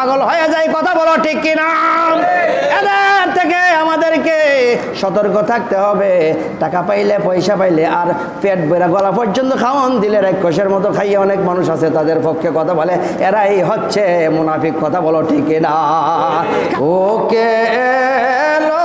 পাগল হয়ে যায়, কথা বলো ঠিক কিনা? এদের থেকে আমাদেরকে সতর্ক থাকতে হবে। টাকা পাইলে, পয়সা পাইলে, আর পেট বেড়া গলা পর্যন্ত খাওয়ান দিলে রাক্ষসের মতো খাইয়ে অনেক মানুষ আছে তাদের পক্ষে কথা বলে। এরাই হচ্ছে মুনাফিক, কথা বলো ঠিক কিনা? ওকে এলো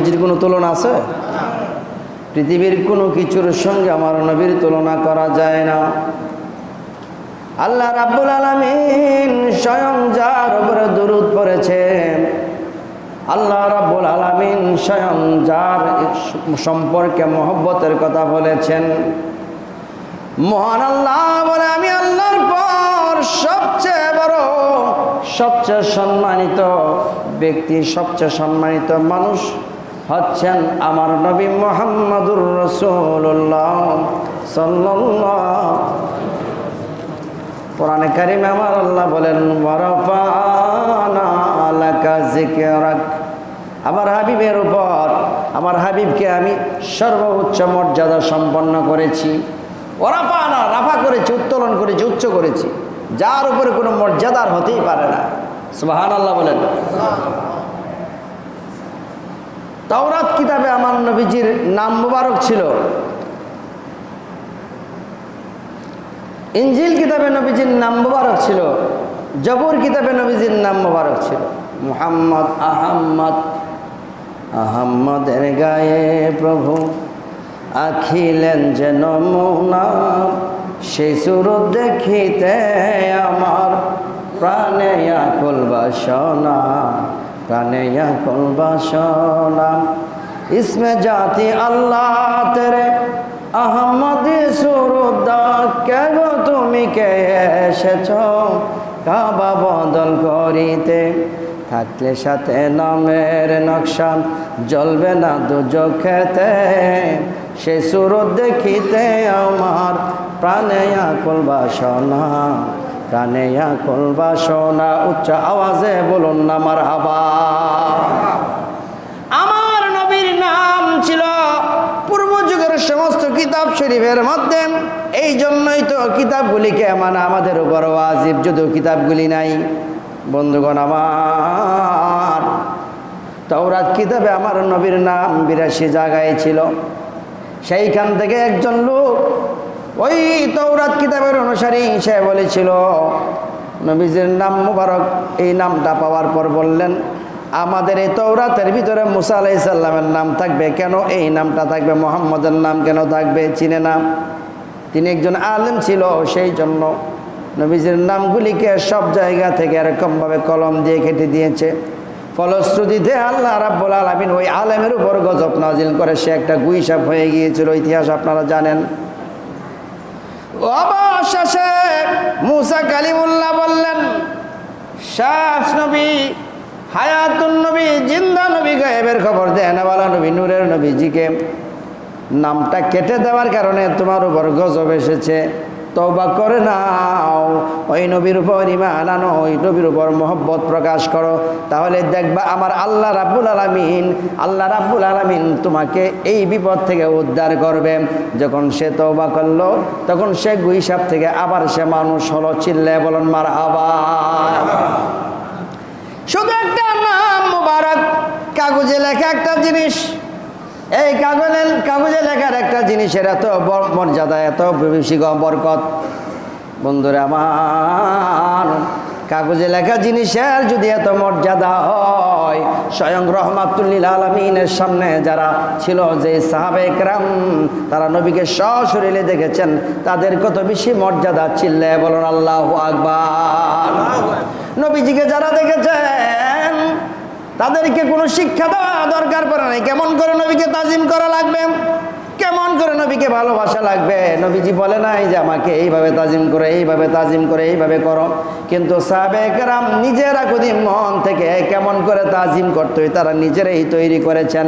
নবীজির কোনো তুলনা আছে? পৃথিবীর কোনো কিছুর সঙ্গে আমার নবীর তুলনা করা যায় না। আল্লাহ রাব্বুল আলামিন স্বয়ং যার উপরে দুরুদ পড়েছেন, আল্লাহ রাব্বুল আলামিন স্বয়ং যার সম্পর্কে মহব্বতের কথা বলেছেন। মহান আল্লাহ বলে, আমি আল্লাহর পর সবচেয়ে বড়, সবচেয়ে সম্মানিত ব্যক্তি, সবচেয়ে সম্মানিত মানুষ। হচ্ছেন আমার নবী মোহাম্মদুর রসুল্লাহ সাল্লাল্লাহ কোরআনে কারিমে আমার আল্লাহ বলেন আমার হাবিবের উপর, আমার হাবিবকে আমি সর্বোচ্চ মর্যাদা সম্পন্ন করেছি। ওরাফানা রাফা করেছি, উত্তোলন করেছি, উচ্চ করেছি। যার উপরে কোনো মর্যাদার হতেই পারে না। সুবাহান আল্লাহ বলেন। তাওরাত কিতাবে আমার নবীজির নাম মুবারক ছিল। ইঞ্জিল কিতাবে নবীজির নাম মুবারক ছিল। জবুর কিতাবে নবীজির নাম মুবারক ছিল। মুহাম্মদ আহম্মদ, আহম্মদের গায়ে প্রভু আখিলেন যে নমুনা সেই দেখিতে আমার প্রাণে আকুল বাসনা। প্রাণে আকুল বাসনা। ইসমে জাতি আল্লাহ তেরে, আহমদি সুরুদ্দা কে তুমি কে এসেছ? কাবা বদল করিতে থাকলে সাথে নামের নকশা, জ্বলবে না দুজখেতে সে সুরত দেখিতে আমার প্রাণে আকুল বাসনা। প্রাণে আকুল বাসনা উচ্চ আওয়াজে বলুন না আমার আমার নবীর নাম ছিল পূর্ব যুগের সমস্ত কিতাব শরীফের মধ্যে। এই জন্যই তো কিতাবগুলিকে মানে আমাদের উপর ওয়াজিব, যদিও কিতাবগুলি নাই। বন্ধুগণ আমার, তওরাত কিতাবে আমার নবীর নাম বিরাশি জায়গায় ছিল। সেইখান থেকে একজন লোক ওই তৌরাত কিতাবের অনুসারী সে বলেছিল, নবীজির নাম মুবারক, এই নামটা পাওয়ার পর বললেন, আমাদের এই তৌরাতের ভিতরে মুসা আলাইসাল্লামের নাম থাকবে কেন? এই নামটা থাকবে, মোহাম্মদের নাম কেন থাকবে? চিনে নাম তিনি একজন আলেম ছিল, সেই জন্য নবীজির নামগুলিকে সব জায়গা থেকে এরকমভাবে কলম দিয়ে কেটে দিয়েছে। ফলশ্রুতিতে আল্লাহ রাব্বুল আলমিন ওই আলেমের উপর গজব নাজিল করে, সে একটা গুইসাপ হয়ে গিয়েছিল, ইতিহাস আপনারা জানেন। অবশেষে মুসা কালিমুল্লাহ বললেন শাস নবী, হায়াতুন নবী, জিন্দা নবী গায়েবের খবর বলা নবী, নূরের নবীজিকে। নামটা কেটে দেওয়ার কারণে তোমার উপর গজব এসেছে। তওবা করে নাও। ওই নবীর উপর ইমান আনো, ওই নবীর উপর মোহব্বত প্রকাশ করো। তাহলে দেখবা আমার আল্লাহ রাব্বুল আলামিন, আল্লাহ রাব্বুল আলামিন তোমাকে এই বিপদ থেকে উদ্ধার করবে। যখন সে তওবা করল, তখন সে গুইসাপ থেকে আবার সে মানুষ হলো চিল্লে বলন মার আবার শুধু একটা নাম মুবারক, কাগজে লেখা একটা জিনিস। এই কাগজে কাগজে লেখার একটা জিনিসের এত মর্যাদা, এত বেশি বরকত। বন্ধুরা আমার, কাগজে লেখা জিনিসের যদি এত মর্যাদা হয়, স্বয়ং রহমাতুল্লিল আলমিনের সামনে যারা ছিল যে সাহাবে একরাম, তারা নবীকে সশরীরে দেখেছেন, তাদের কত বেশি মর্যাদা চিল্লে বলুন আল্লাহ আকবার। নবীজিকে যারা দেখেছেন তাদেরকে কোনো শিক্ষা দেওয়া দরকার পড়ে নাই। কেমন করে নবীকে তাজিম করা লাগবে? কেমন করে নবীকে ভালোবাসা লাগবে? নবীজি বলে নাই যে আমাকে এইভাবে তাজিম করে, এইভাবে তাজিম করে, এইভাবে করো। কিন্তু সাবেকরাম নিজেরা কুদি মন থেকে কেমন করে তাজিম করতে হয়, তারা নিজেরাই তৈরি করেছেন।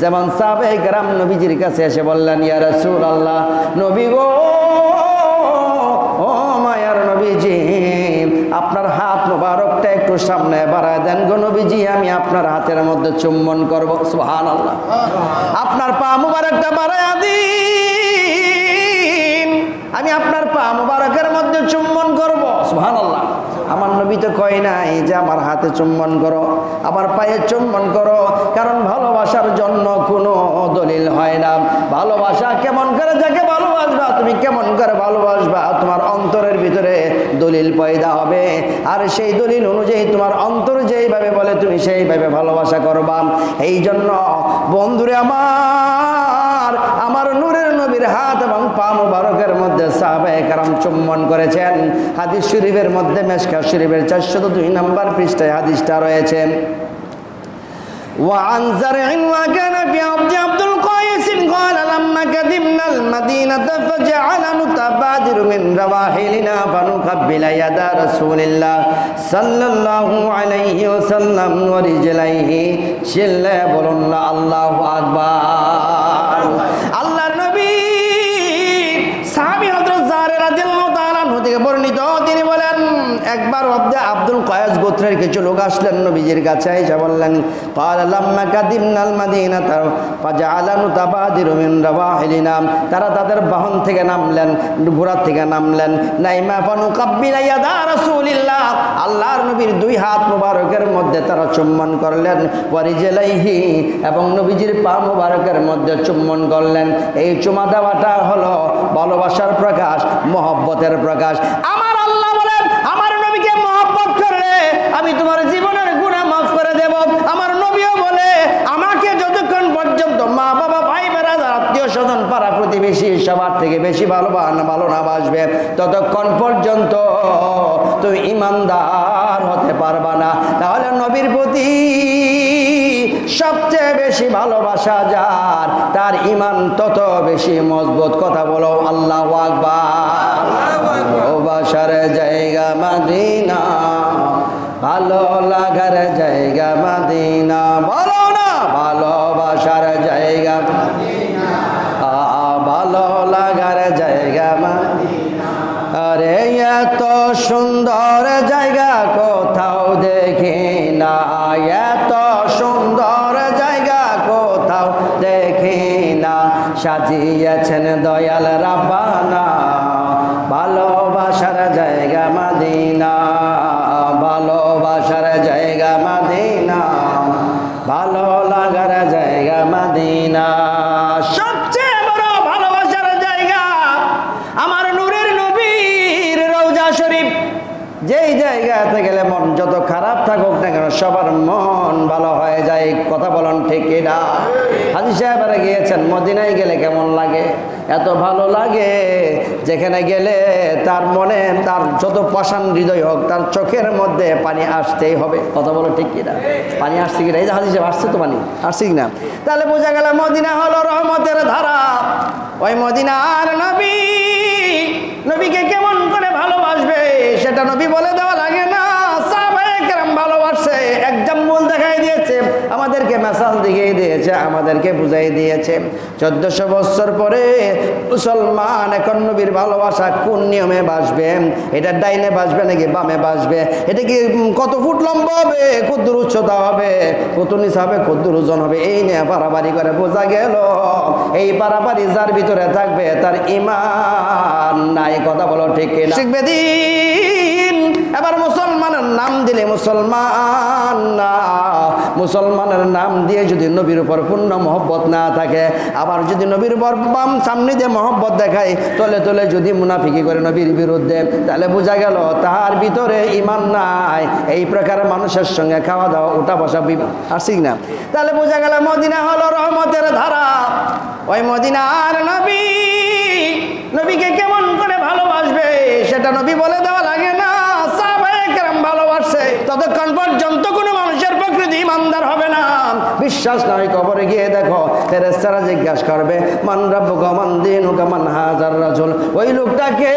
যেমন সাবেকরাম নবীজির কাছে এসে বললেন, ইয়া রাসূল আল্লাহ নবী গো, ও মায়ার নবীজি একটু সামনে বাড়ায় দেন, গো আমি আপনার হাতের মধ্যে চুম্বন করব। সুহান আল্লাহ আপনার পা মুবারকটা বাড়ায় দিন। আমি আপনার পা মুবারকের মধ্যে চুম্বন করব। সুহান আল্লাহ নবী তো কয় নাই যে আমার হাতে চুম্বন করো, আমার পায়ে চুম্বন করো, কারণ ভালোবাসার জন্য কোনো দলিল হয় না। ভালোবাসা কেমন করে যাকে ভালোবাসবা, তুমি কেমন করে ভালোবাসবা, তোমার অন্তরের ভিতরে দলিল পয়দা হবে। আর সেই দলিল অনুযায়ী তোমার অন্তর যেইভাবে বলে, তুমি সেইভাবে ভালোবাসা করবা। এই জন্য বন্ধুরে আমার আমার নবীর হাত এবং পা মুবারকের মধ্যে সাহাবে কারাম চুম্বন করেছেন হাদিস শরীফের মধ্যে মেশকা শরীফের চারশত দুই নম্বর পৃষ্ঠায় হাদিসটা রয়েছে وعن زرع وكان في عبد عبد القيس قال لما قدمنا المدينة فجعل نتبادر من رواحلنا فنقبل يد رسول الله صلى الله عليه وسلم ورجليه شل بلن الله أكبر বর্ণিত একবার অব্দে আব্দুল কয়েজ গোত্রের কিছু লোক আসলেন নবীজির কাছে এসে বললেন তারা তাদের বাহন থেকে নামলেন ঘোড়ার থেকে নামলেন। আল্লাহর নবীর দুই হাত মুবারকের মধ্যে তারা চুম্বন করলেন, ওয়ারিজেলাইহি, এবং নবীজির পা মুবারকের মধ্যে চুম্বন করলেন। এই চুমা দেওয়াটা হলো ভালোবাসার প্রকাশ, মহব্বতের প্রকাশ। আমার আল্লাহ আমি তোমার জীবনের গুণা মাফ করে দেব। আমার নবীও বলে, আমাকে যতক্ষণ পর্যন্ত মা, বাবা, ভাই, বেড়াদার, আত্মীয় স্বজন, পাড়া প্রতিবেশী সবার থেকে বেশি ভালো ভালো না বাসবে, ততক্ষণ পর্যন্ত তুমি ইমানদার হতে পারবা না। তাহলে নবীর প্রতি সবচেয়ে বেশি ভালোবাসা যার, তার ইমান তত বেশি মজবুত। কথা বলো, আল্লাহ আকবার। ভালোবাসার জায়গা, মাদিনা। ভালো লাগার জায়গা মাদিনা এত ভালো লাগে যেখানে গেলে তার মনে, তার যত পাষাণ হৃদয় হোক, তার চোখের মধ্যে পানি আসতেই হবে। কথা বলো ঠিক কিনা? পানি আসছে কিনা? এই যে হাজি আসছে তো পানি, আসছে কিনা? তাহলে বোঝা গেল মদিনা হলো রহমতের ধারা। ওই মদিনার নবী, নবীকে কেমন আমাদেরকে বুঝাই দিয়েছে। চোদ্দশো বছর পরে মুসলমান এখন নবীর ভালোবাসা কোন নিয়মে বাসবে? এটা ডাইনে বাসবে নাকি বামে বাসবে? এটা কি কত ফুট লম্বা হবে? কত উচ্চতা হবে? কত নিচ হবে কত ওজন হবে? এই নিয়ে পারাবারি করে বোঝা গেল। এই পারাবারি যার ভিতরে থাকবে, তার ইমান নাই, কথা বলো ঠিক শিখবে দিন। এবার মুসলমানের নাম দিলে মুসলমান না। মুসলমানের নাম দিয়ে যদি নবীর উপর পূর্ণ মহব্বত না থাকে, আবার যদি নবীর উপর বাম সামনে দিয়ে মহব্বত দেখায়, তলে তলে যদি মুনাফিকি করে নবীর বিরুদ্ধে, তাহলে বোঝা গেল তার ভিতরে ইমান নাই। এই প্রকার মানুষের সঙ্গে খাওয়া দাওয়া, উঠা বসা আসি না। তাহলে বোঝা গেল মদিনা হলো রহমতের ধারা। ওই মদিনার নবী, নবীকে কেমন করে ভালোবাসবে, সেটা নবী বলে দেওয়া লাগে না। সাহাবায়ে কেরাম ভালোবাসে। ততক্ষণ পর্যন্ত ইমানদার হবে না। বিশ্বাস নয় কবরে গিয়ে দেখো ফেরেস্তারা জিজ্ঞাসা করবে, মান রাব্বুকা মান দিনুকা মান হাজার রাজুল? ওই লোকটাকে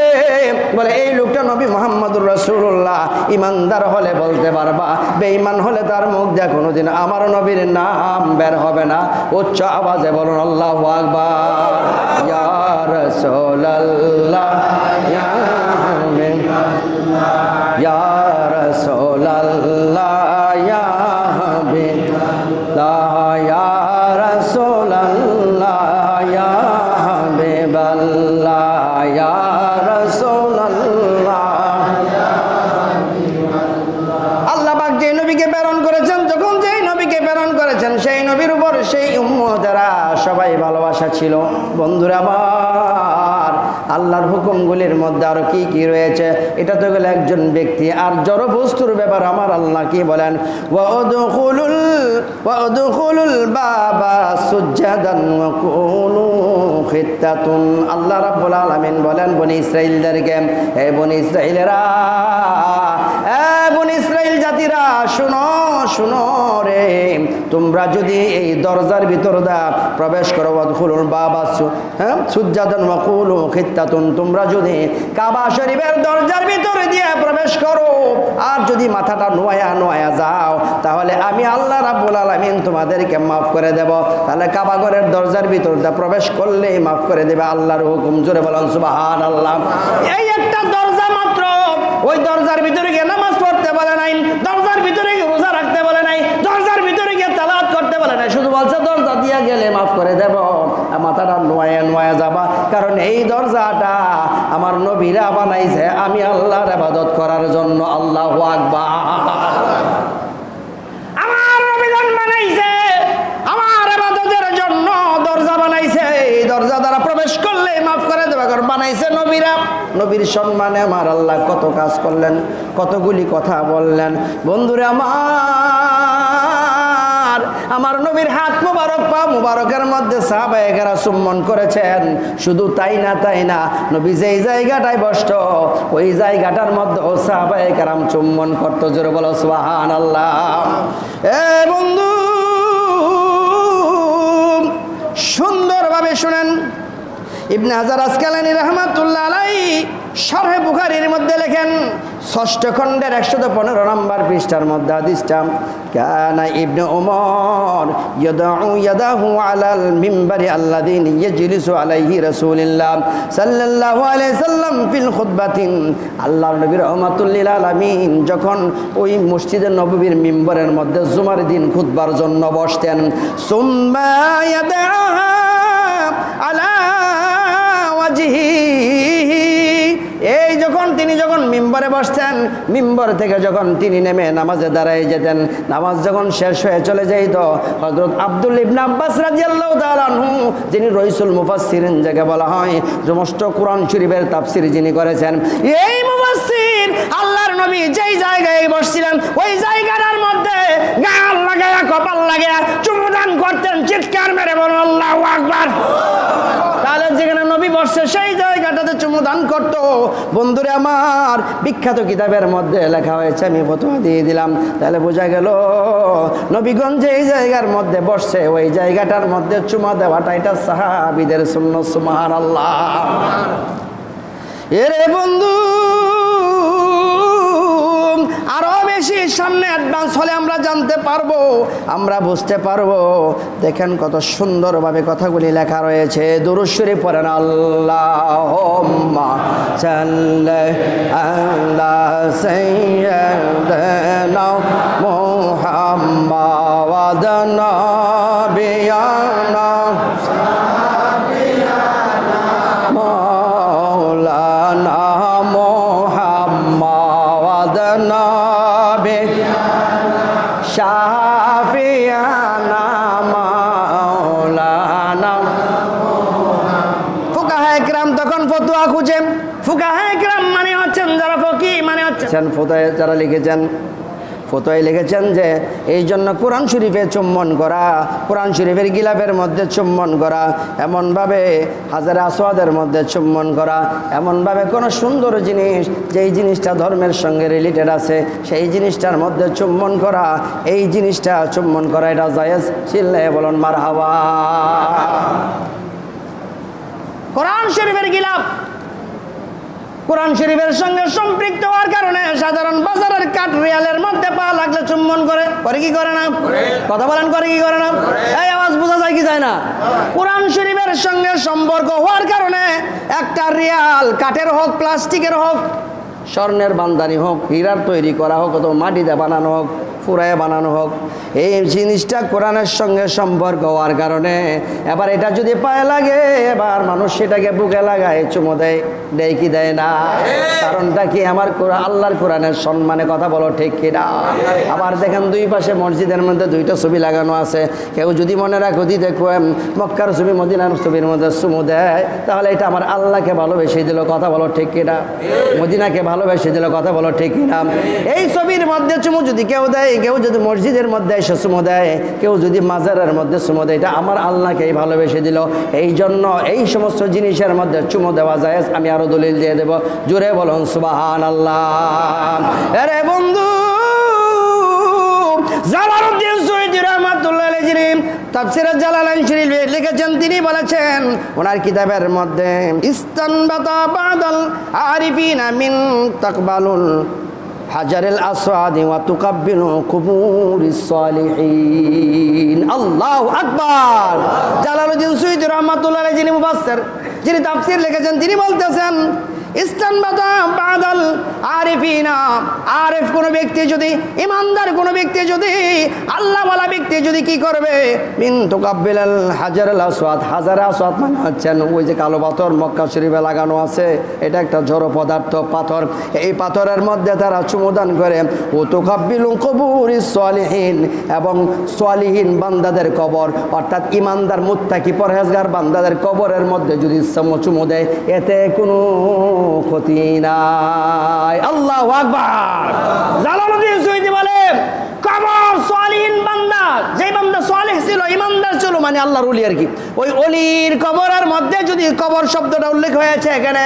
বলে, এই লোকটা নবী মোহাম্মদুর রাসূলুল্লাহ। ইমানদার হলে বলতে পারবা, বেঈমান হলে তার মুখ দিয়ে কোনোদিন আমার নবীর নাম বের হবে না। উচ্চ আওয়াজে বলুন, আল্লাহু আকবার। ইয়া রাসূলুল্লাহ, ইয়া হাবিব ইয়া ব্যক্তি আর জড় বস্তুর ব্যাপার আমার আল্লাহ কি বলেন? আল্লাহ রাব্বুল আলামিন বলেন, বনি ইসরাইলদেরকে হে বনি ইসরাইলেরা জাতিরা, শুনো শুনো রে। তোমরা যদি এই দরজার ভিতর দা প্রবেশ করো ওয়াদখুলুল বাবা হ্যাঁ? সুজ্জাদান ওয়া খিত্তাতুন। তোমরা যদি কাবা শরীফের দরজার ভিতরে দিয়ে প্রবেশ করো আর যদি মাথাটা নোয়া নোয়া যাও, তাহলে আমি আল্লাহ রাব্বুল আলামিন তোমাদেরকে মাফ করে দেব। তাহলে কাবা ঘরের দরজার ভিতর দিয়ে প্রবেশ করলেই মাফ করে দেবে আল্লাহর হুকুম। জোরে বলেন, সুবহানাল্লাহ। এই একটা দরজা ওই দরজার ভিতরে গিয়ে নামাজ পড়তে বলে নাই, দরজার ভিতরে গিয়ে রোজা রাখতে বলে নাই, দরজার ভিতরে গিয়ে তালাত করতে বলে নাই, শুধু বলছে, দরজা দিয়া গেলে মাফ করে দেব মাথাটা নোয়া নোয়া যাবা, কারণ এই দরজাটা আমার নবীরা বানাইছে আমি আল্লাহর আবাদত করার জন্য, আল্লাহ নবীগণ বানাইছে দরজা বানাইছে, এই দ্বারা প্রবেশ করলে মাফ করে দেবে বানাইছে নবীরা। নবীর সম্মানে আমার আল্লাহ কত কাজ করলেন, কতগুলি কথা বললেন। বন্ধুরে আমার আমার নবীর হাত মুবারক, পা মুবারকের মধ্যে সাহাবায়েকেরা চুম্বন করেছেন। শুধু তাই না তাই না, নবী যেই জায়গাটায় বসত, ওই জায়গাটার মধ্যে ও সাহাবায়েকেরাম চুম্বন করতো। জোরে বলো সুবহান আল্লাহ এ বন্ধু, সুন্দরভাবে শুনেন। ইবনে হাজার আসকালানি রহমাতুল্লাহ আলাই শরহে বুখারীর মধ্যে লেখেন, ষষ্ঠ খণ্ডের একশত পনেরো নম্বর পৃষ্ঠার মধ্যে হাদিসটা, কানা ইবনে ওমর ইয়াদাউ ইয়াদাহু আলাল মিম্বারি আল্লাযিন ইয়াজলিসু আলাইহি রাসূলুল্লাহ সাল্লাল্লাহু আলাইহি সাল্লাম ফিল খুতবাতিন। আল্লাহর নবী রহমাতুল লিল আলামিন যখন ওই মসজিদে নববীর মিম্বরের মধ্যে জুমার দিন খুতবার জন্য বসতেন, সুম্মা ওয়াজহিহি এই যখন তিনি যখন মিম্বরে বসতেন, মিম্বর থেকে যখন তিনি নেমে নামাজে দাঁড়ায় যেতেন, নামাজ যখন শেষ হয়ে চলে যাইত হজরত আব্দুল ইবনে আব্বাস রাদিয়াল্লাহু তাআলা আনহু, যিনি রইসুল মুফাসসিরিন যাকে বলা হয়, সমস্ত কোরআন শরীফের তাফসীর যিনি করেছেন, এই মুফাসসির আল্লাহর নবী যেই জায়গায় বসছিলেন, ওই জায়গাটার মধ্যে গাল লাগায়া কপাল লাগায়া করতেন, চিৎকার মেরে আল্লাহু আকবার। তাহলে যেখানে নবী বসছে, সেই জায়গাটাতে করতো। বন্ধুরে আমার, বিখ্যাত কিতাবের মধ্যে লেখা হয়েছে, আমি ফতোয়া দিয়ে দিলাম। তাহলে বোঝা গেল নবীগঞ্জ এই জায়গার মধ্যে বসছে, ওই জায়গাটার মধ্যে চুমা দেওয়াটা এটা সাহাবিদের শূন্য সুমার আল্লাহ এরে বন্ধু আরও বেশি বেশি সামনে অ্যাডভান্স হলে আমরা জানতে পারব, আমরা বুঝতে পারব। দেখেন কত সুন্দরভাবে কথাগুলি লেখা রয়েছে। দুরুশ্বরী পড়েন আল্লাহ আল্লাহ মোহাম্মা হচ্ছেন ফতোয় যারা লিখেছেন ফতোয় লিখেছেন যে, এই জন্য কোরআন শরীফে চুম্বন করা, কোরআন শরীফের গিলাফের মধ্যে চুম্বন করা, এমনভাবে হাজার আসওয়াদের মধ্যে চুম্বন করা, এমনভাবে কোনো সুন্দর জিনিস, যেই জিনিসটা ধর্মের সঙ্গে রিলেটেড আছে, সেই জিনিসটার মধ্যে চুম্বন করা, এই জিনিসটা চুম্বন করা, এটা জায়েজ। চিল্লে বলুন মার হাওয়া কোরআন শরীফের গিলাফ। কোরআন শরীফের সঙ্গে সম্পৃক্ত হওয়ার কারণে সাধারণ বাজারের কাঠ রিয়ালের মধ্যে পা লাগলে চুম্বন করে। করে কি করে না? কথা বলেন করে কি করে না? এই আওয়াজ বোঝা যায় কি যায় না? কোরআন শরীফের সঙ্গে সম্পর্ক হওয়ার কারণে একটা রিয়াল কাঠের হোক প্লাস্টিকের হোক স্বর্ণের বান্দানি হোক হীরার তৈরি করা হোক অথবা মাটিতে বানানো হোক ফুরায় বানানো হোক। এই জিনিসটা কোরআনের সঙ্গে সম্পর্ক হওয়ার কারণে এবার এটা যদি পায়ে লাগে, এবার মানুষ সেটাকে বুকে লাগায়, চুমো দেয় দেয় কি দেয় না? কারণটা কি আমার আল্লাহর কোরআনের সম্মানে কথা বলো ঠিক কিনা আবার দেখেন দুই পাশে মসজিদের মধ্যে দুইটা ছবি লাগানো আছে। কেউ যদি মনে রাখো দিতে মক্কার ছবি, মদিনার ছবির মধ্যে চুমু দেয় তাহলে এটা আমার আল্লাহকে ভালোবেসে দিল কথা বলো ঠিক কিনা মদিনাকে ভালোবেসে দিল কথা বলো ঠিক কিনা এই ছবির মধ্যে চুমু যদি কেউ দেয় কেউ যদি মসজিদের মধ্যে এসে চুমু দেয়, কেউ যদি মাজারের মধ্যে চুমু দেয়, এটা আমার আল্লাহকেই ভালোবেসে দিল। এই জন্য এই সমস্ত জিনিসের মধ্যে চুমু দেওয়া যায় আমি আরও দলিল দিয়ে দেব। জুড়ে বলুন সুবাহান আল্লাহ আরে বন্ধু তিনি বলেছেন, ওনার কিতাবের মধ্যে, ইস্তানবাতা বাদাল আরিফিনা মিন তাকবালুল হাজারেল আসওয়াদি ওয়া তুকাব্বিলু কুবুরিস সালিহিন। আল্লাহু আকবার। জালালউদ্দিন সুয়ুতি রহমাতুল্লাহ যিনি মুফাসসির, যিনি তাফসীর লিখেছেন, তিনি বলতেছেন বাদাল আরিফিনা। আরিফ কোনো ব্যক্তি যদি, ইমানদার কোনো ব্যক্তি যদি, আল্লাহওয়ালা ব্যক্তি যদি কি করবে? মিন তুকাব্বিলাল হাজার আসওয়াদ। হাজার আসওয়াদ মানে হচ্ছেন ওই যে কালো পাথর মক্কা শরীফে লাগানো আছে। এটা একটা জড় পদার্থ পাথর। এই পাথরের মধ্যে তারা চুমুদান করে ও তুকাব্বিলু কবুরি সলিহীন এবং সলিহীন বান্দাদের কবর। অর্থাৎ ইমানদার মুত্তাকি পরহেজগার বান্দাদের কবরের মধ্যে যদি চুমু দেয়, এতে কোনো ক্ষতি নাই। আল্লাহ আকবার। জালালউদ্দিন সুইদি বলেন কবর সলিহীন বান্দা যেই বান্দা সলিহ ছিল ইমানদার ছিল মানে আল্লাহর ওলি আর কি। ওই অলির কবরের মধ্যে যদি কবর শব্দটা উল্লেখ হয়েছে এখানে,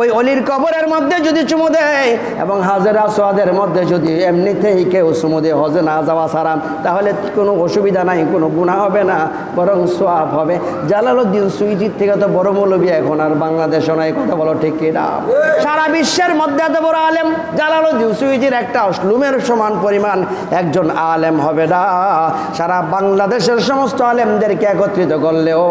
ওই অলির কবরের মধ্যে যদি চুমু দেয় এবং হাজারা সোয়াদের মধ্যে যদি এমনিতেই কেউ চুমু দেয়, হজে না যাওয়া ছাড়া, তাহলে কোনো অসুবিধা নাই, কোনো গুণা হবে না, বরং সোয়াব হবে। জালালউদ্দিন সুইটির থেকে তো বড় মৌলবী এখন, আর বাংলাদেশও নাই, কথা বলো ঠিক কিনা সারা বিশ্বের মধ্যে এত বড় আলেম, জালালউদ্দিন সুইটির একটা অশ্লুমের সমান পরিমাণ একজন আলেম হবে না। সারা বাংলাদেশের সমস্ত আলেমদেরকে একত্রিত করলেও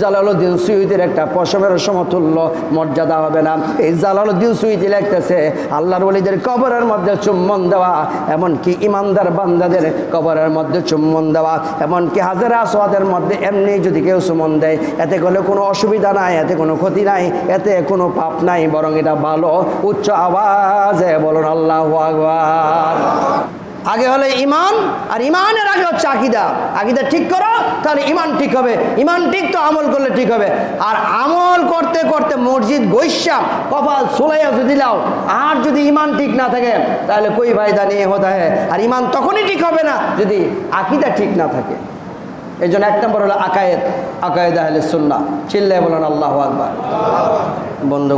জালালউদ্দিন সুইদের একটা পশমের সমতুল্য মর্যাদা হবে না। এই জালালউদ্দিন সুইতি লিখতেছে, আল্লাহর ওলিদের কবরের মধ্যে চুম্বন দেওয়া, এমনকি ইমানদার বান্দাদের কবরের মধ্যে চুম্বন দেওয়া, এমনকি হাজারা আসওয়াদের মধ্যে এমনি যদি কেউ চুম্বন দেয়, এতে করলে কোনো অসুবিধা নাই, এতে কোনো ক্ষতি নাই, এতে কোনো পাপ নাই, বরং এটা ভালো, উচ্চ আওয়াজে বলুন আল্লাহ আকবার। আগে হলে ইমান আর ইমানের আগে হচ্ছে আকিদা। আকিদা ঠিক করো, তাহলে ইমান ঠিক হবে। ইমান ঠিক তো আমল করলে ঠিক হবে। আর আমল করতে করতে মসজিদ গৈশ্যাম, কপাল সোলাইয়া যদি দাও আর যদি ইমান ঠিক না থাকে, তাহলে কই ফায়দা নিয়ে হতে হয়। আর ইমান তখনই ঠিক হবে না যদি আকিদা ঠিক না থাকে। এই জন্য এক নম্বর হলো আকায়েদ। আকায়েদ আহলে সুন্না চিল্লায় বলেন আল্লাহ আকবার। বন্ধু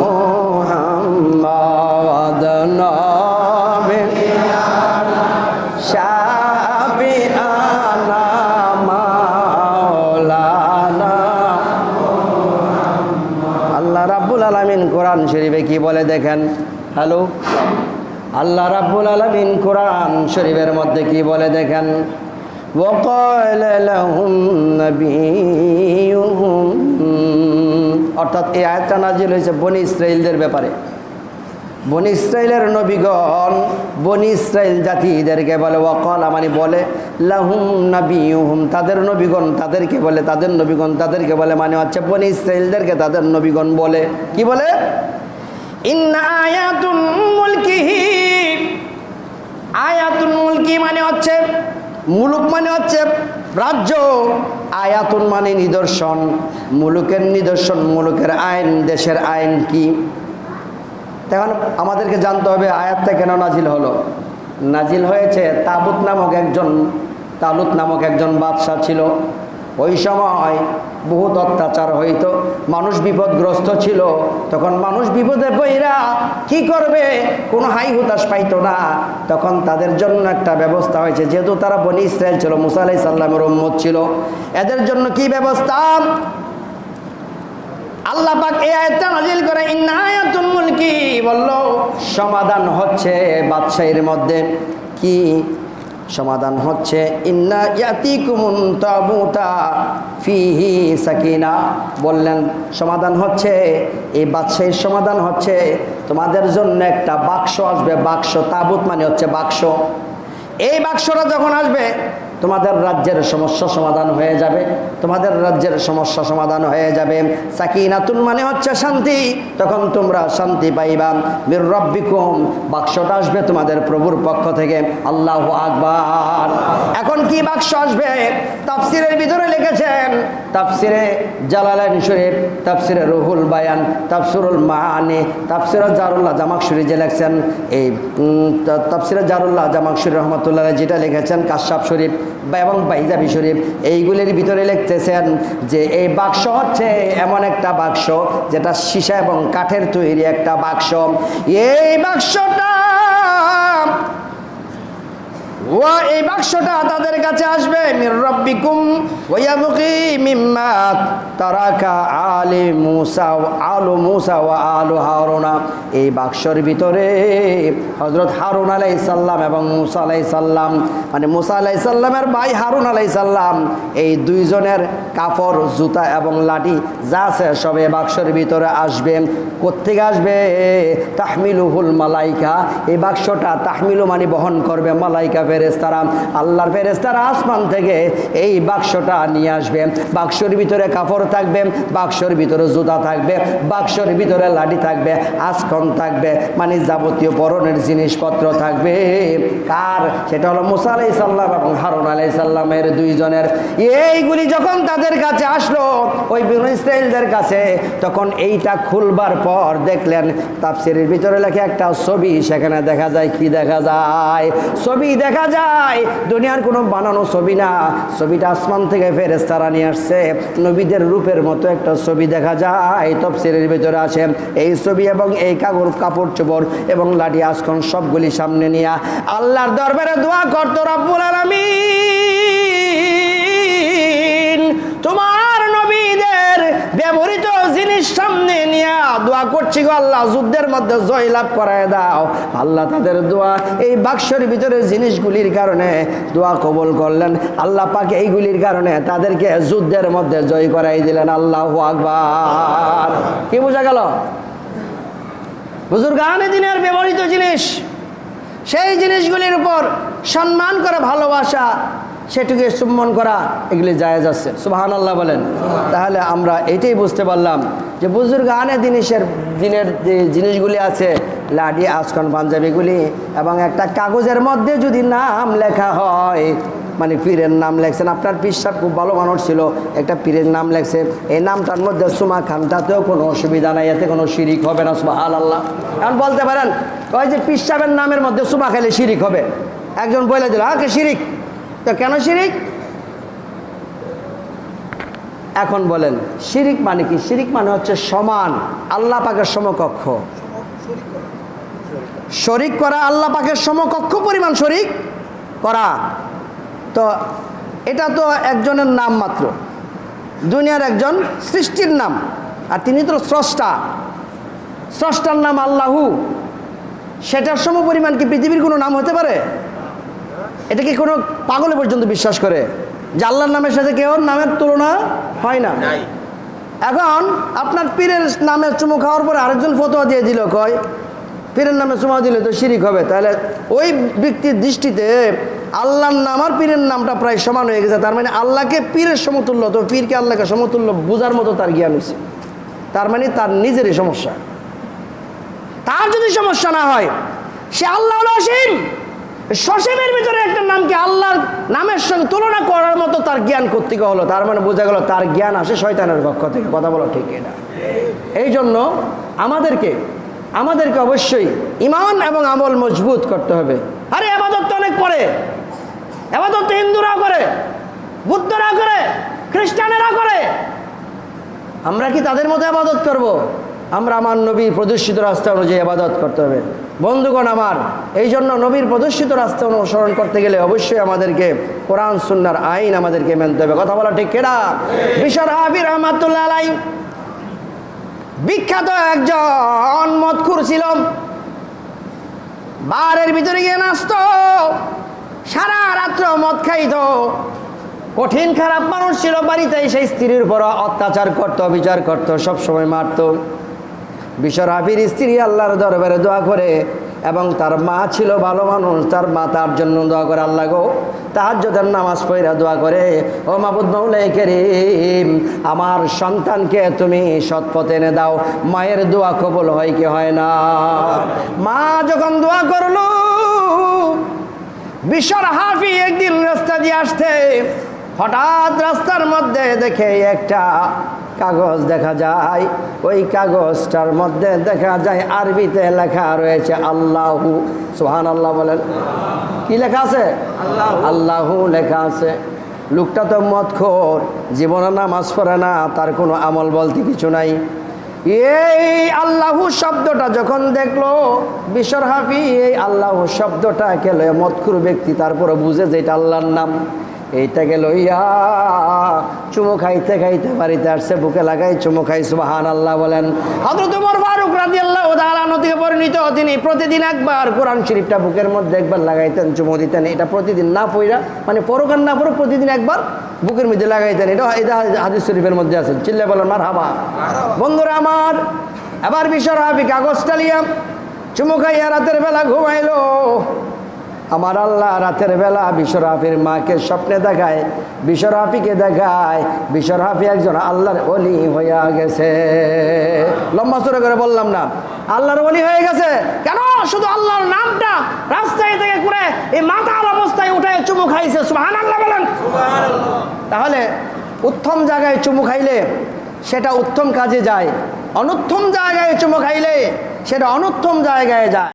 দেখেন হ্যালো আল্লাহ রাব্বুল আলামিন কোরআন শরীফের মধ্যে কি বলে দেখেন وقال لهم نبيهم অর্থাৎ এই আয়াতটা নাজিল হয়েছে বনি ইসরাইলদের ব্যাপারে বনি ইসরাইলের নবীগণ বনি ইসরাইল জাতিদেরকে বলে ওয়াকল মানে বলে লাহুম নাবিহুম তাদের নবীগণ তাদেরকে বলে তাদের নবীগণ তাদেরকে বলে মানে হচ্ছে বনি ইসরাইলদেরকে তাদের নবীগণ বলে কি বলে ইন্না আয়াতুন মুলকি মানে হচ্ছে মুলুক মানে হচ্ছে রাজ্য। আয়াতুন মানে নিদর্শন। মুলুকের নিদর্শন, মুলুকের আইন, দেশের আইন কি? তখন আমাদেরকে জানতে হবে আয়াতটা কেন নাজিল হলো। নাজিল হয়েছে তাবুত নামক একজন, তালুত নামক একজন বাদশাহ ছিল। ওই সময় বহুত অত্যাচার হইতো। মানুষ বিপদগ্রস্ত ছিল। তখন মানুষ বিপদে পইরা কি করবে? কোনো হাই হুতাশ পাইতো না। তখন তাদের জন্য একটা ব্যবস্থা হয়েছে। যেহেতু তারা বনি ইসরায়েল ছিল, মুসা আলাই সাল্লামের উম্মত ছিল। এদের জন্য কি ব্যবস্থা? আল্লাহ পাক এই আয়াতটা নাজিল করে, ইন্না মুলকি বলল, সমাধান হচ্ছে বাদশাহীর মধ্যে। কি? সমাধান হচ্ছে। বললেন, সমাধান হচ্ছে, এই বাদশাহীর সমাধান হচ্ছে। তোমাদের জন্য একটা বাক্স আসবে, বাক্স তাবুত মানে হচ্ছে বাক্স। এই বাক্সটা যখন আসবে তোমাদের রাজ্যের সমস্যা সমাধান হয়ে যাবে, তোমাদের রাজ্যের সমস্যা সমাধান হয়ে যাবে। সাকিনাতুন মানে হচ্ছে শান্তি। তখন তোমরা শান্তি পাইবা। বীর রব্বিকুম, বাক্সটা আসবে তোমাদের প্রভুর পক্ষ থেকে। আল্লাহ আকবার। এখন কি বাক্স আসবে? তাফসিরের ভিতরে লিখেছেন, তাফসিরে জালালাইন শরীফ, তাফসিরে রুহুল বায়ান, তাফসিরুল মাহানি তাফসিরে জারুল্লাহ জামাকশুরি যে লেখছেন, এই তাফসিরে জারুল্লাহ জামাকশুরি রহমতুল্লাহ যেটা লিখেছেন কাশ্যাপ শরীফ। এবং বাইজাবি শরীফ, এইগুলির ভিতরে লিখতেছেন যে এই বাক্স হচ্ছে এমন একটা বাক্স যেটা সীসা এবং কাঠের তৈরি একটা বাক্স। এই বাক্সটা ও এই বাক্সটা তাদের কাছে আসবে, মির রব্বিকুম মিম্মা তারাকা আলি মুসা আলু মুসা ওয়া আলু হারুনা। এই বাক্সর ভিতরে হজরত হারুন আলাই সাল্লাম এবং মুসা আলাই সাল্লাম মানে মুসা আলাই সাল্লামের ভাই হারুন আলাই সাল্লাম এই দুইজনের কাপড়, জুতা এবং লাঠি যা আছে সবে বাক্সর ভিতরে আসবে। কোথেকে আসবে? তাহমিলুহুল মালাইকা। এই বাক্সটা তাহমিলু মানে বহন করবে মালাইকা ফেরেস্তারা আল্লাহর ফেরেস্তারা আসমান থেকে এই বাক্সটা নিয়ে আসবে। বাক্সর ভিতরে কাপড় থাকবে, বাক্সর ভিতরে জুতা থাকবে, বাক্সর ভিতরে লাঠি থাকবে আসকন থাকবে মানে যাবতীয় পরনের জিনিসপত্র থাকবে। কার? সেটা হলো মুসা আলাই সাল্লাম এবং হারুন আলাই সাল্লামের দুইজনের। এইগুলি যখন তাদের কাছে আসলো, ওই ইসরায়েলদের কাছে, তখন এইটা খুলবার পর দেখলেন তাফসিরের ভিতরে লেখে একটা ছবি, সেখানে দেখা যায় কি দেখা যায়? ছবি দেখা যায়। দুনিয়ার কোনো বানানো ছবি না। ছবিটা আসমান থেকে ফেরেস্তারা নিয়ে আসছে। নবীদের রূপের মতো একটা ছবি দেখা যায়। তফসিরের ভিতরে আসে, এই ছবি এবং এই কাগর কাপড় চোপড় এবং লাঠি আসকন সবগুলি সামনে নিয়ে আল্লাহর দরবারে দোয়া করতো রব্বুল আলামিন। তোমার নবীদের ব্যবহৃত সামনে নিয়ে দোয়া করছি গো আল্লাহ, যুদ্ধের মধ্যে জয় লাভ করায় দাও। আল্লাহ তাদের দোয়া, এই বাক্সের ভিতরে জিনিসগুলির কারণে দোয়া কবল করলেন। আল্লাহ পাক এইগুলির কারণে তাদেরকে যুদ্ধের মধ্যে জয় করাই দিলেন। আল্লাহ আকবার। কি বোঝা গেল? বুজুর্গানে দিনের ব্যবহৃত জিনিস। সেই জিনিসগুলির উপর সম্মান করে ভালোবাসা সেটুকে চুম্বন করা, এগুলি জায়েজ আছে। সুবাহান আল্লাহ বলেন। তাহলে আমরা এটাই বুঝতে পারলাম যে বুজুর্গ আনে জিনিসের দিনের যে জিনিসগুলি আছে লাডি আসকন পাঞ্জাবিগুলি, এবং একটা কাগজের মধ্যে যদি নাম লেখা হয় মানে পীরের নাম লেখছেন, আপনার পীর সাহেব খুব ভালো মানুষ ছিল, একটা পীরের নাম লেখছে, এই নামটার মধ্যে সুমা খান, তাতেও কোনো অসুবিধা নাই, এতে কোনো শিরিক হবে না সুমা আল আল্লাহ এখন বলতে পারেন, ওই যে পীর সাহেবের নামের মধ্যে সুমা খেলে শিরিক হবে। একজন বলে দিল আগে শিরিক? তো কেন শিরিক? এখন বলেন, শিরিক মানে কি? শিরিক মানে হচ্ছে সমান, আল্লাহ পাকের সমকক্ষ। শরিক করা আল্লাহ পাকের সমকক্ষ পরিমাণ শরিক করা। তো এটা তো একজনের নাম মাত্র। দুনিয়ার একজন সৃষ্টির নাম, আর তিনি তো স্রষ্টা। স্রষ্টার নাম আল্লাহু। সেটার সম পরিমাণ কি পৃথিবীর কোনো নাম হতে পারে? এটা কি কোনো পাগলে পর্যন্ত বিশ্বাস করে? যে আল্লাহর নামের সাথে কেউ নামের তুলনা হয় না? এখন আপনার পীরের নামে চুমু খাওয়ার পরে আরেকজন ফতোয়া দিয়ে দিল কয় পীরের নামে চুমা দিলে তো শিরিক হবে। তাহলে ওই ব্যক্তির দৃষ্টিতে আল্লাহর নাম আর পীরের নামটা প্রায় সমান হয়ে গেছে। তার মানে আল্লাহকে পীরের সমতুল্য তো পীরকে আল্লাহকে সমতুল্য বোঝার মতো তার জ্ঞান হয়েছে। তার মানে তার নিজেরই সমস্যা। তার যদি সমস্যা না হয় সে আল্লাহ অসীম। সসীমের ভিতরে একটা নামকে আল্লাহর নামের সঙ্গে তুলনা করার মতো তার জ্ঞান করতে হলো? তার মানে বোঝা গেল তার জ্ঞান আসে শয়তানের পক্ষ থেকে। কথা বলো ঠিক এটা এই জন্য আমাদেরকে আমাদেরকে অবশ্যই ইমান এবং আমল মজবুত করতে হবে। আরে আবাদত তো অনেক করে। আবাদত হিন্দুরা করে বুদ্ধরা করে খ্রিস্টানেরা করে। আমরা কি তাদের মতো আবাদত করব। আমরা আমার নবীর প্রদর্শিত রাস্তা অনুযায়ী আবাদত করতে হবে। বন্ধুগণ আমার এই জন্য নবীর প্রদর্শিত রাস্তা অনুসরণ করতে গেলে অবশ্যই আমাদেরকে কোরআন, সুন্নার আইন আমাদেরকে মানতে হবে। কথা বলা ঠিক কেনা? বিশর হাবির রহমাতুল্লাহ আলাই বিখ্যাত একজন মতখুর ছিল। বারের ভিতরে গিয়ে নাচত। সারা রাত্র মদ খাইত। কঠিন খারাপ মানুষ ছিল বাড়িতে। সেই স্ত্রীর উপর অত্যাচার করত বিচার করত, সবসময় মারত। বিশ্বর হাফির স্ত্রী আল্লাহর দরবারে দোয়া করে এবং তার মা ছিল ভালো মানুষ, তার মা তার জন্য দোয়া করে, আল্লাহ গো তাহাজ্জতের নামাজ পড়া দোয়া করে, ও মাবুদ মাউলাই করিম, আমার সন্তানকে তুমি সৎপথে এনে দাও, মায়ের দোয়া কবল হয় কি হয় না? মা যখন দোয়া করল, বিশ্বর হাফি একদিন রাস্তা দিয়ে আসতে, হঠাৎ রাস্তার মধ্যে দেখে একটা কাগজ দেখা যায়। ওই কাগজটার মধ্যে দেখা যায় আরবিতে লেখা রয়েছে আল্লাহু। সোহান আল্লাহ বলেন। কি লেখা আছে? আল্লাহু। লেখা আছে। লোকটা তো মতখোর জীবনে নামাজ পড়ে না তার কোনো আমল বলতে কিছু নাই। এই আল্লাহু শব্দটা যখন দেখল বিশ্বর হাফি এই আল্লাহু শব্দটা গেল মতখুর ব্যক্তি তারপরে বুঝে যে এটা আল্লাহর নাম। এইটাকে লইয়া চুমু খাইতে খাইতে বাড়িতে আসছে, বুকে লাগাই চুমু খাই সুবাহান আল্লাহ বলেন। হজরত উমর ফারুক রাদিয়াল্লাহু তাআলা নদীকে পরিণত তিনি প্রতিদিন একবার কোরআন শরীফটা বুকের মধ্যে একবার লাগাইতেন, চুমো দিতেন, এটা প্রতিদিন না পইরা মানে পরকার না পড়ো প্রতিদিন একবার বুকের মধ্যে লাগাইতেন, এটা এটা হাদিস শরীফের মধ্যে আছে, চিল্লে বলেন মার হাবা বন্ধুরা আমার, এবার বিশ্বর হাবি কাগজটা লিয়াম চুমো খাইয়া রাতের বেলা ঘুমাইলো। আমার আল্লাহ রাতের বেলা বিশ্বরাফির মাকে স্বপ্নে দেখায় বিশ্বরাফিকে দেখায় বিশ্বরাফি একজন আল্লাহর অলি হইয়া গেছে। লম্বা চড়ে করে বললাম না আল্লাহর অলি হয়ে গেছে? কেন? শুধু আল্লাহর নামটা রাস্তায় থেকে করে এই মাতার অবস্থায় উঠে চুমু খাইছে সুহান আল্লাহ বলেন তাহলে উত্তম জায়গায় চুমু খাইলে সেটা উত্তম কাজে যায় অনুত্তম জায়গায় চুমু খাইলে সেটা অনুত্তম জায়গায় যায়।